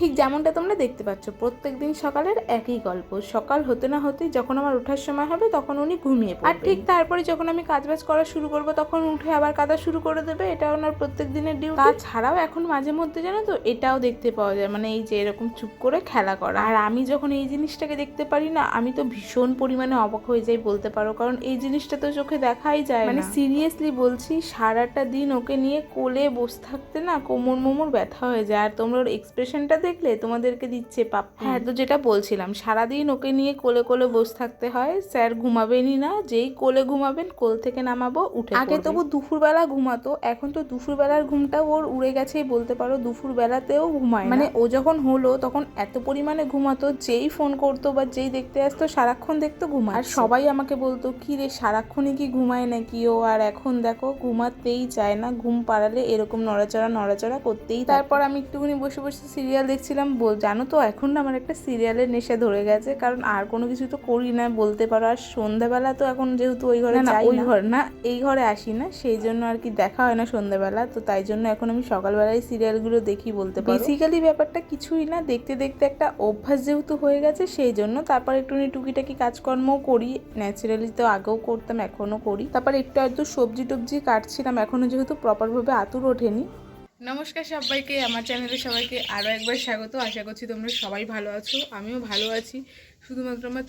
ঠিক যেমনটা তোমরা দেখতে পাচ্ছ প্রত্যেক দিন সকালের একই গল্প। সকাল হতে না হতেই যখন আমার ওঠার সময় হবে তখন উনি ঘুমিয়ে আর ঠিক তারপরে যখন আমি কাজবাজ করা শুরু করব তখন উঠে আবার কাদা শুরু করে দেবে। এটা ওনার প্রত্যেক দিনের ডিউটি তাছাড়াও এখন মাঝে মধ্যে জানো তো এটাও দেখতে পাওয়া যায়। মানে এই যে এরকম চুপ করে খেলা করা। আর আমি যখন এই জিনিসটাকে দেখতে পারি না আমি তো ভীষণ পরিমাণে অবাক হয়ে যাই বলতে পারো। কারণ এই জিনিসটা তো চোখে দেখাই যায় মানে সিরিয়াসলি বলছি সারাটা দিন ওকে নিয়ে কোলে বসে থাকতে না কোমর মোমর ব্যথা হয়ে যায়। আর তোমরা ওর এক্সপ্রেশনটা দেখলে তোমাদেরকে দিচ্ছে পাপ হ্যাঁ তো যেটা বলছিলাম সারাদিন ওকে নিয়ে কোলে কোলে বসে থাকতে হয় স্যার ঘুমাবেনই না যেই কোলে ঘুমাবেন কোল থেকে নামাবো উঠে আগে তবু দুপুরবেলা ঘুমাতো এখন তো দুপুরবেলার ঘুমটা ওর উড়ে গেছেই বলতে পারো দুপুরবেলাতেও ঘুমায় মানে ও যখন হলো তখন এত পরিমাণে ঘুমাতো যেই ফোন করতো বা যেই দেখতে আসতো সারাক্ষণ দেখতো ঘুমায় আর সবাই আমাকে বলতো কি রে সারাক্ষণই কি ঘুমায় নাকি ও? আর এখন দেখো ঘুমাতেই চায় না ঘুম পাড়ালে এরকম নড়াচড়া নড়াচড়া করতেই তারপর আমি একটুখানি বসে বসে সিরিয়াল দেখছিলাম বল জানো তো এখন না আমার একটা সিরিয়ালের নেশা ধরে গেছে কারণ আর কোনো কিছু তো করি না বলতে পারো। আর সন্ধ্যাবেলা তো এখন যেহেতু ওই ঘরে না ওই ঘর না। এই ঘরে আসি না সেই জন্য আর কি দেখা হয় না সন্ধ্যাবেলা। তো তাই জন্য এখন আমি সকালবেলায় সিরিয়ালগুলো দেখি বলতে পারো। বেসিক্যালি ব্যাপারটা কিছুই না দেখতে দেখতে একটা অভ্যাস যেহেতু হয়ে গেছে সেই জন্য তারপর একটুখানি টুকিটাকি কাজকর্মও করি। ন্যাচারালি তো আগেও করতাম এখনও করি। তারপর একটু হয়তো সবজি টবজি কাটছিলাম এখনও যেহেতু প্রপারভাবে আতুর ওঠেনি। নমস্কার সবাইকে, আমার চ্যানেলে সবাইকে আরও একবার স্বাগত। আশা করছি তোমরা সবাই ভালো আছো, আমিও ভালো আছি। শুধুমাত্র আমার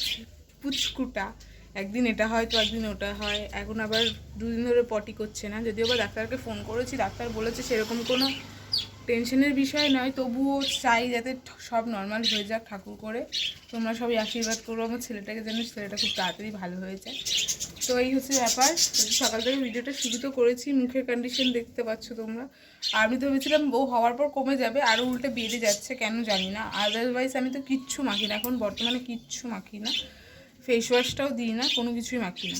পুচকুটা, একদিন এটা হয় তো একদিন ওটা হয়। এখন আবার দুদিন ধরে পটি করছে না, যদিও বা ডাক্তারকে ফোন করেছি, ডাক্তার বলেছে সেরকম কোনো টেনশনের বিষয় নয়, তবুও চাই যাতে সব নর্মাল হয়ে যাক ঠাকুর করে। তোমরা সবাই আশীর্বাদ করো, আমার ছেলেটাকে যেন ছেলেটা খুব তাড়াতাড়ি ভালো হয়ে যায়। তো এই হচ্ছে ব্যাপার। সকাল থেকে ভিডিওটা শুরু তো করেছি, মুখের কন্ডিশন দেখতে পাচ্ছ তোমরা। আমি তো ভেবেছিলাম ও হওয়ার পর কমে যাবে আরও উল্টে বেড়ে যাচ্ছে, কেন জানি না। আদারওয়াইজ আমি তো কিচ্ছু মাখি না, এখন বর্তমানে কিচ্ছু মাখি না। ফেস ওয়াশটাও দিই না, কোনো কিছুই মাখি না।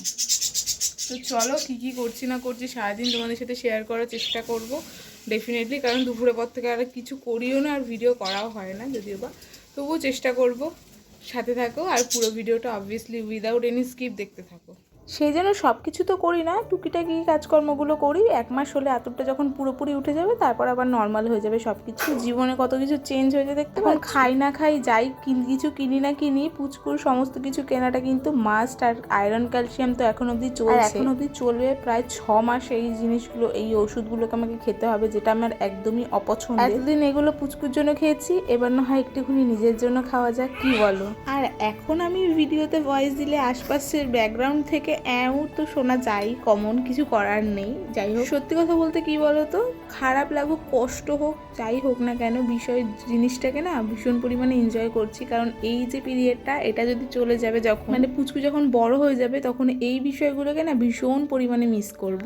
তো চলো কী কী করছি না করছি, সারাদিন তোমাদের সাথে শেয়ার করার চেষ্টা করব। ডেফিনেটলি কারণ দুপুরের পর থেকে আর কিছু করিও না, আর ভিডিও করাও হয় না যদিও বা। তবুও চেষ্টা করব। সাথে থাকো, আর পুরো ভিডিওটা অবভিয়াসলি উইদাউট এনি স্কিপ দেখতে থাকো। সেই জন্য সব কিছু তো করি না টুকিটাকি কাজকর্মগুলো করি। এক মাস হলে আতুরটা যখন পুরোপুরি উঠে যাবে তারপর আবার নর্মাল হয়ে যাবে সব কিছু জীবনে কত কিছু চেঞ্জ হয়ে যায় দেখতে পাচ্ছ? খাই না খাই যাই কিছু কিনি না কিনি পুচকুর সমস্ত কিছু কেনাটা কিন্তু মাস্ট আর আয়রন ক্যালসিয়াম তো এখন অবধি চলছে। এখন অবধি চলবে প্রায় ছ মাস এই জিনিসগুলো এই ওষুধগুলোকে আমাকে খেতে হবে যেটা আমার একদমই অপছন্দ এতদিন এগুলো পুচকুর জন্য খেয়েছি এবার না হয় একটুখানি নিজের জন্য খাওয়া যাক কি বলো? আর এখন আমি ভিডিওতে ভয়েস দিলে আশপাশের ব্যাকগ্রাউন্ড থেকে এও তো শোনা যায় কমন কিছু করার নেই। যাই হোক সত্যি কথা বলতে কি বলো তো খারাপ লাগুক কষ্ট হোক যাই হোক না কেন বিষয় জিনিসটাকে না ভীষণ পরিমাণে এনজয় করছি। কারণ এই যে পিরিয়ডটা এটা যদি চলে যাবে যখন মানে পুচকু যখন বড় হয়ে যাবে তখন এই বিষয়গুলোকে না ভীষণ পরিমাণে মিস করব।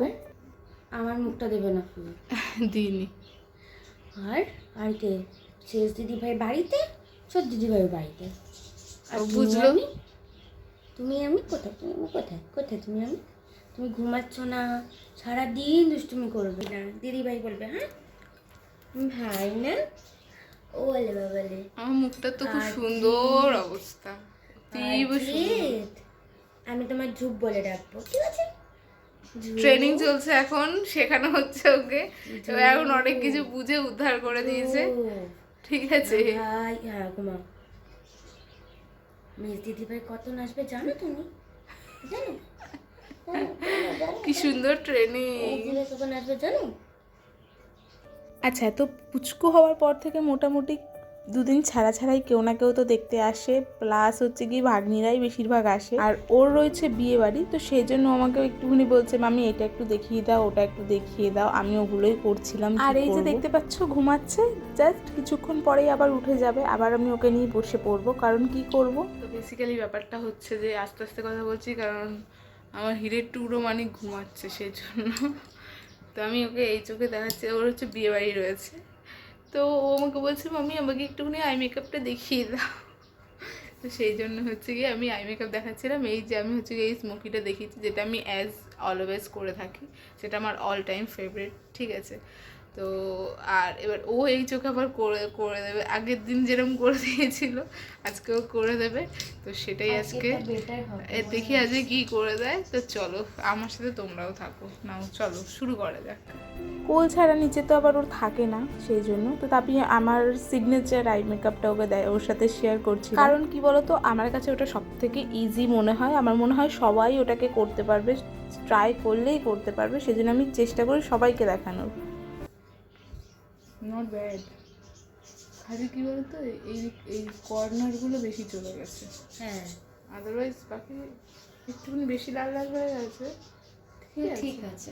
আমার মুখটা দেবে না ফুল দিইনি। আর বাড়িতে শেষ দিদি ভাই বাড়িতে। ছোট দিদি ভাই বাড়িতে আর বুঝলো। তুমি আমি কোথায়? তুমি আমি কোথায়? কোথায় তুমি আমি? তুমি ঘুমাচ্ছ না? সারাদিন দুষ্টুমি করবে না। দিদি ভাই বলবে হ্যাঁ? ভাই না? ও বলে বাবালে আমার মুখটা তো খুব সুন্দর অবস্থা। আমি তোমার ঝুপ বলে ডাকবো ঠিক আছে? ট্রেনিং চলছে এখন শেখানো হচ্ছে ওকে। এখন অনেক কিছু বুঝে উদ্ধার করে দিয়েছে। ঠিক আছে। ভাই হ্যাঁ ঘুমাও। মিস দিদি ভাই কত নাচবে জানো তুমি? জানো? কি সুন্দর ট্রেনিং। নাচবে জানো? আচ্ছা তো পুচকু হওয়ার পর থেকে মোটামুটি দুদিন ছাড়া ছাড়াই কেউ না কেউ তো দেখতে আসে। প্লাস হচ্ছে কি ভাগ্নিরাই বেশিরভাগ আসে। আর ওর রয়েছে বিয়ে বাড়ি তো সেই জন্য আমাকে একটুখানি বলছে মামি এটা একটু দেখিয়ে দাও ওটা একটু দেখিয়ে দাও। আমি ওগুলোই করছিলাম আর এই যে দেখতে পাচ্ছ ঘুমাচ্ছে। জাস্ট কিছুক্ষণ পরেই আবার উঠে যাবে। আবার আমি ওকে নিয়ে বসে পড়ব। কারণ কি করব? বেসিক্যালি ব্যাপারটা হচ্ছে যে আস্তে আস্তে কথা বলছি কারণ আমার হিরের টুকরো মানে ঘুমাচ্ছে সেই জন্য তো আমি ওকে এই চোখে দেখাচ্ছি, ওর হচ্ছে বিয়ে বাড়ি রয়েছে। তো ও আমাকে বলছে মামি আমাকে একটুখানি আই মেকআপটা দেখিয়ে দাও। তো সেই জন্য হচ্ছে গিয়ে আমি আই মেকআপ দেখাচ্ছিলাম। এই যে আমি হচ্ছে এই স্মোকিটা দেখিয়েছি, যেটা আমি অ্যাজ অলওয়েজ করে থাকি, সেটা আমার অল টাইম ফেভারিট ঠিক আছে? তো আর এবার ও এই চোখে আবার করে করে দেবে। আগের দিন যেরকম করে দিয়েছিল আজকেও করে দেবে। তো সেটাই আজকে এ দেখি আজকে কি করে দেয়। তো চলো আমার সাথে তোমরাও থাকো। নাও চলো শুরু করা যাক। কোল ছাড়া নিচে তো আবার ওর থাকে না সেই জন্য। তো তারপরে আমার সিগনেচার আই মেকআপটা ওকে দেয় ওর সাথে শেয়ার করছি। কারণ কি বলতো আমার কাছে ওটা সব থেকে ইজি মনে হয়। আমার মনে হয় সবাই ওটাকে করতে পারবে ট্রাই করলেই করতে পারবে। সেজন্য আমি চেষ্টা করি সবাইকে দেখানোর। নট ব্যাড খালি কি বলতো এই এই কর্নারগুলো বেশি চলে গেছে। হ্যাঁ। আদারওয়াইজ বাকি একটুখানি বেশি লাল লাল হয়ে গেছে। ঠিক আছে।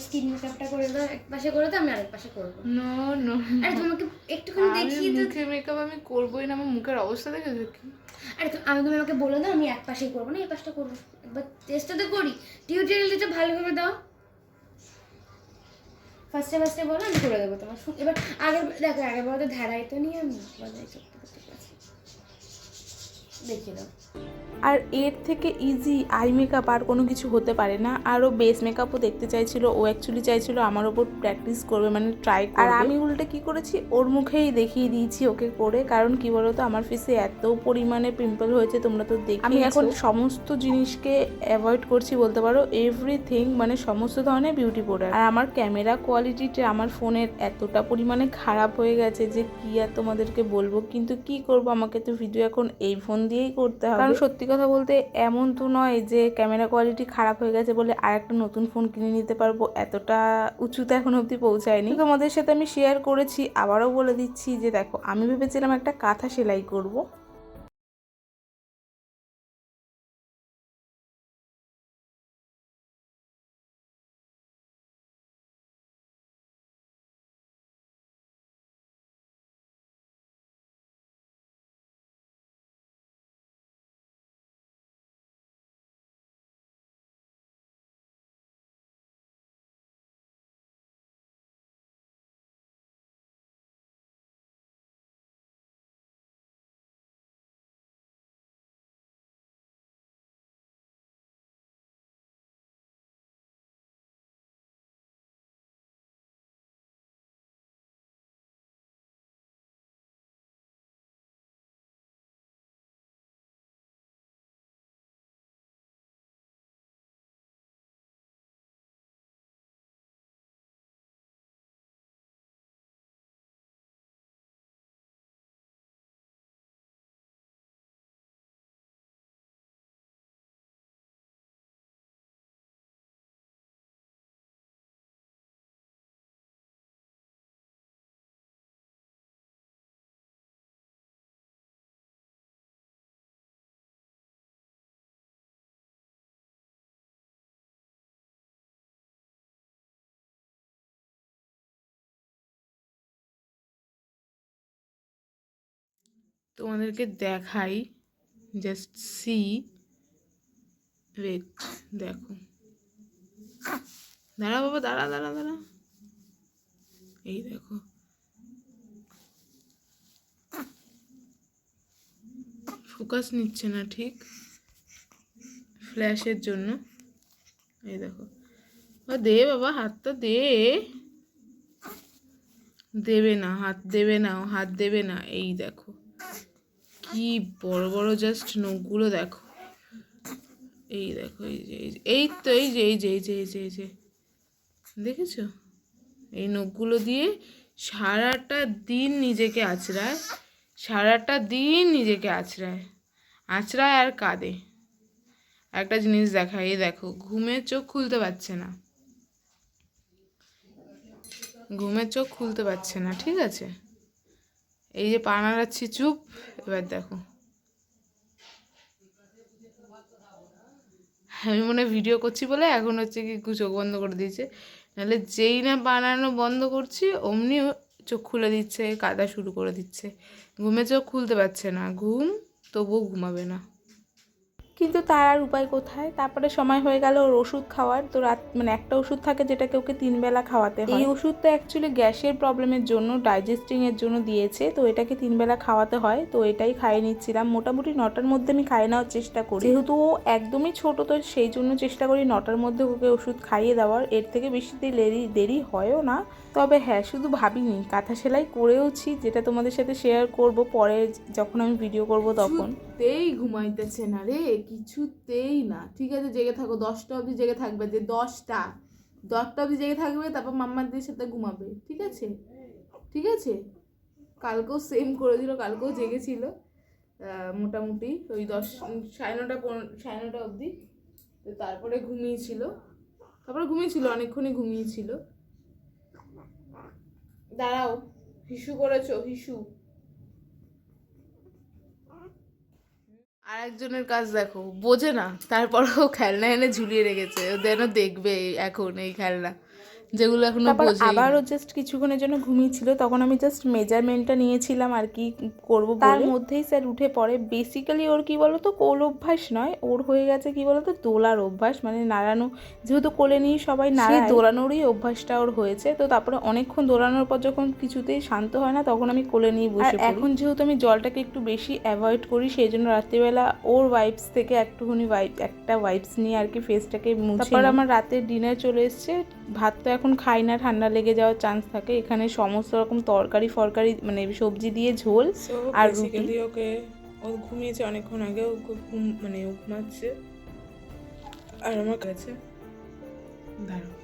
স্কিন মেকআপটা করে দাও এক পাশে করে দাও আমি আরেক পাশে করব। নো নো আরে তোমাকে একটুখানি দেখিয়ে মেকআপ আমি করবোই না আমার মুখের অবস্থা আরে আমি তুমি আমাকে বলে দাও আমি এক পাশেই করব না এই পাশটা করব। একবার চেষ্টা তো করি। টিউটোরিয়ালটা ভালোভাবে দাও। ফার্স্টে ফার্স্টে বলো, আমি করে দেবো তোমার এবার আগের, দেখো আগে বার তো ধারাই তো নিয়ে আমি বাজাই করতে দেখিয়ে দাও। আর এর থেকে ইজি আই মেকআপ আর কোনো কিছু হতে পারে না। আরও বেস মেকআপও দেখতে চাইছিল ও অ্যাকচুয়ালি চাইছিল আমার ওপর প্র্যাকটিস করবে মানে ট্রাই আর আমি উল্টে কি করেছি ওর মুখেই দেখিয়ে দিয়েছি ওকে করে কারণ কি বলতো আমার ফেসে এত পরিমাণে পিম্পল হয়েছে তোমরা তো দেখি আমি এখন সমস্ত জিনিসকে অ্যাভয়েড করছি বলতে পারো এভরিথিং মানে সমস্ত ধরনের বিউটি প্রোডাক্ট আর আমার ক্যামেরা কোয়ালিটিটা আমার ফোনের এতটা পরিমাণে খারাপ হয়ে গেছে যে কি আর তোমাদেরকে বলব কিন্তু কি করব আমাকে তো ভিডিও এখন এই ফোন দিয়েই করতে হবে। কারণ সত্যি কথা বলতে এমন তো নয় যে ক্যামেরা কোয়ালিটি খারাপ হয়ে গেছে বলে আর একটা নতুন ফোন কিনে নিতে পারব। এতটা উঁচুতে এখন অবধি পৌঁছায়নি। তোমাদের সাথে আমি শেয়ার করেছি, আবারও বলে দিচ্ছি যে দেখো, আমি ভেবেছিলাম একটা কাঁথা সেলাই করব। তোমাদেরকে দেখাই জাস্ট সি ওয়েট দেখো। দাঁড়া বাবা, দাঁড়া দাঁড়া দাঁড়া। এই দেখো। ফোকাস নিচ্ছে না ঠিক, ফ্ল্যাশের জন্য। এই দেখো। দে বাবা হাতটা দে। দেবে না, হাত দেবে না, হাত দেবে না, এই দেখো। কি বড় বড় জাস্ট নখগুলো দেখো। এই দেখো, এই যে, এই তো, এই যে এই যে এই যে এই যে এই যে। দেখেছ? এই নখগুলো দিয়ে সারাটা দিন নিজেকে আঁচড়ায় সারাটা দিন নিজেকে আঁচড়ায় আঁচড়ায় আর কাঁদে। একটা জিনিস দেখায়, এই দেখো, ঘুমে চোখ খুলতে পারছে না। ঘুমের চোখ খুলতে পারছে না, ঠিক আছে? এই যে পা নাড়াচ্ছি, চুপ। এবার দেখো। আমি মনে ভিডিও করছি বলে এখন হচ্ছে কি চোখ বন্ধ করে দিয়েছে। নাহলে যেই না বানানো বন্ধ করছি অমনি চোখ খুলে দিচ্ছে, কাদা শুরু করে দিচ্ছে। ঘুমে চোখ খুলতে পারছে না। ঘুম তবুও ঘুমাবে না। কিন্তু তার আর উপায় কোথায়? তারপরে সময় হয়ে গেল ওর ওষুধ খাওয়ার। তো রাত মানে একটা ওষুধ থাকে যেটাকে ওকে তিন বেলা খাওয়াতে হয়। এই ওষুধটা অ্যাকচুয়ালি গ্যাসের প্রবলেমের জন্য ডাইজেস্টিং এর জন্য দিয়েছে। তো এটাকে তিনবেলা খাওয়াতে হয়। তো এটাই খাইয়ে নিচ্ছিলাম। মোটামুটি নটার মধ্যে আমি খাইয়ে নেওয়ার চেষ্টা করি। যেহেতু ও একদমই ছোট তো সেই জন্য চেষ্টা করি নটার মধ্যে ওকে ওষুধ খাইয়ে দেওয়ার। এর থেকে বেশি দেরি দেরি হয়ও না। তবে হ্যাঁ শুধু ভাবিনি কাঁথা সেলাই করেওছি। যেটা তোমাদের সাথে শেয়ার করব পরে যখন আমি ভিডিও করব তখন। কিছুতেই ঘুমাইতেছে না রে, কিছুতেই না। ঠিক আছে, জেগে থাকো, দশটা অবধি জেগে থাকবে, যে দশটা। দশটা অবধি জেগে থাকবে, তারপর মাম্মাদের সাথে ঘুমাবে, ঠিক আছে? ঠিক আছে? কালকেও সেম করে দিল, কালকেও জেগেছিল মোটামুটি ওই দশ, সাড়ে নটা সাড়ে নটা অবধি। তো তারপরে ঘুমিয়েছিল। তারপরে ঘুমিয়েছিল, অনেকক্ষণই ঘুমিয়েছিল। দাঁড়াও, হিসু করেছ, হিসু। আর একজনের কাজ দেখো, বোঝে না। তারপরেও খেলনা এনে ঝুলিয়ে রেখেছে। যেন দেখবে এখন এই খেলনা। যেগুলো এখনও তারপর বোঝে আবারও জাস্ট কিছুক্ষণের জন্য ঘুমিয়েছিল তখন আমি জাস্ট মেজারমেন্টটা নিয়েছিলাম আর কি করব তার মধ্যেই স্যার উঠে পড়ে। বেসিক্যালি ওর কি বলতো কোল অভ্যাস নয় ওর হয়ে গেছে কি বলতো দোলার অভ্যাস মানে নাড়ানো। যেহেতু কোলে নিয়ে সবাই নাড়ায় দোলানোরই অভ্যাসটা ওর হয়েছে। তো তারপরে অনেকক্ষণ দোলানোর পর যখন কিছুতেই শান্ত হয় না তখন আমি কোলে নিয়ে বসে এখন যেহেতু আমি জলটাকে একটু বেশি অ্যাভয়েড করি সেই জন্য রাত্রিবেলা ওর ওয়াইপস থেকে একটুখানি ওয়াইপ একটা ওয়াইপস নিয়ে আর কি ফেসটাকে মুছে তারপর আমার রাতের ডিনার চলে এসছে। ভাত তো এখন খাই না ঠান্ডা লেগে যাওয়ার চান্স থাকে এখানে সমস্ত রকম তরকারি ফরকারি মানে সবজি দিয়ে ঝোল আর রুটি। ওকে ও ঘুমিয়েছে অনেকক্ষণ আগে ও ঘুম মানে ও ঘুমাচ্ছে। আর আমার কাছে দাঁড়াও।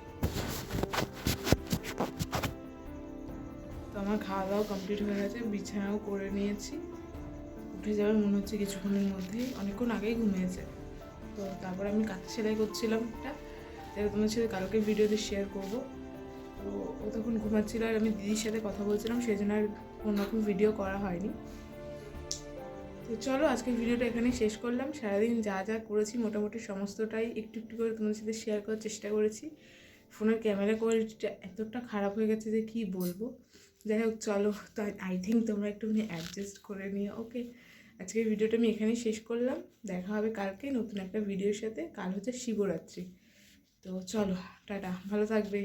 তো আমার খাওয়া দাওয়া কমপ্লিট হয়ে গেছে বিছানাও করে নিয়েছি। উঠে যাবে মনে হচ্ছে কিছুক্ষণের মধ্যেই অনেকক্ষণ আগেই ঘুমিয়েছে। তো তারপর আমি কাঁথা সেলাই করছিলাম একটা। যেটা তোমার সাথে কালকে ভিডিওতে শেয়ার করব। তো ও তখন ঘুমাচ্ছিল আর আমি দিদির সাথে কথা বলছিলাম, সেই জন্য আর কোনো রকম ভিডিও করা হয়নি। তো চলো আজকের ভিডিওটা এখানেই শেষ করলাম। সারাদিন যা যা করেছি মোটামুটি সমস্তটাই একটু একটু করে তোমাদের সাথে শেয়ার করার চেষ্টা করেছি। ফোনের ক্যামেরা কোয়ালিটিটা এতটা খারাপ হয়ে গেছে যে কী বলব। যাই হোক, চলো, তো আই থিঙ্ক তোমরা একটুখানি অ্যাডজাস্ট করে নিও ওকে আজকের ভিডিওটা আমি এখানেই শেষ করলাম। দেখা হবে কালকে নতুন একটা ভিডিওর সাথে। কাল হচ্ছে শিবরাত্রি। তো চলো টাটা ভালো থাকবে।